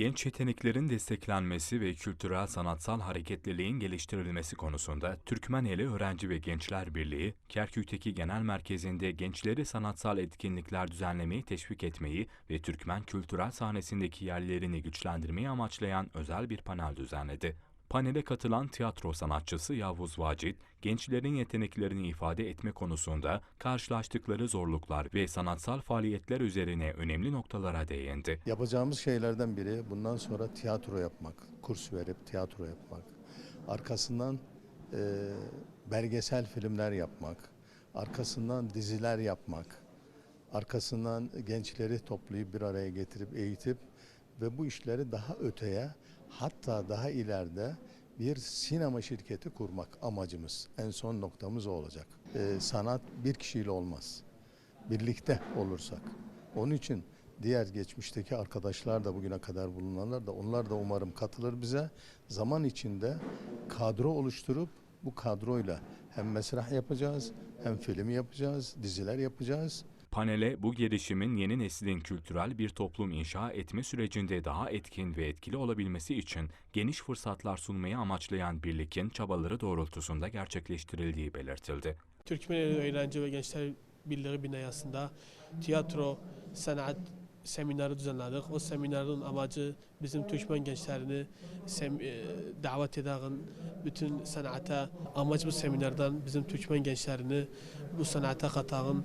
Genç yeteneklerin desteklenmesi ve kültürel sanatsal hareketliliğin geliştirilmesi konusunda Türkmeneli Öğrenci ve Gençler Birliği, Kerkük'teki genel merkezinde gençleri sanatsal etkinlikler düzenlemeyi teşvik etmeyi ve Türkmen kültürel sahnesindeki yerlerini güçlendirmeyi amaçlayan özel bir panel düzenledi. Panele katılan tiyatro sanatçısı Yavuz Vacit, gençlerin yeteneklerini ifade etme konusunda karşılaştıkları zorluklar ve sanatsal faaliyetler üzerine önemli noktalara değindi. Yapacağımız şeylerden biri bundan sonra tiyatro yapmak, kurs verip tiyatro yapmak. Arkasından e, belgesel filmler yapmak, arkasından diziler yapmak, arkasından gençleri toplayıp bir araya getirip eğitip ve bu işleri daha öteye hatta daha ileride bir sinema şirketi kurmak amacımız. En son noktamız o olacak. E, sanat bir kişiyle olmaz. Birlikte olursak. Onun için diğer geçmişteki arkadaşlar da bugüne kadar bulunanlar da onlar da umarım katılır bize. Zaman içinde kadro oluşturup bu kadroyla hem mesrah yapacağız, hem film yapacağız, diziler yapacağız. Panele bu gelişimin yeni neslin kültürel bir toplum inşa etme sürecinde daha etkin ve etkili olabilmesi için geniş fırsatlar sunmayı amaçlayan birlikin çabaları doğrultusunda gerçekleştirildiği belirtildi. Türkmeneli Öğrenci ve Gençler Birliği binasında tiyatro, sanat semineri düzenledik. O seminerin amacı bizim Türkmen gençlerini sem- e, davet eden bütün sanata amaç bu seminerden bizim Türkmen gençlerini bu sanata katan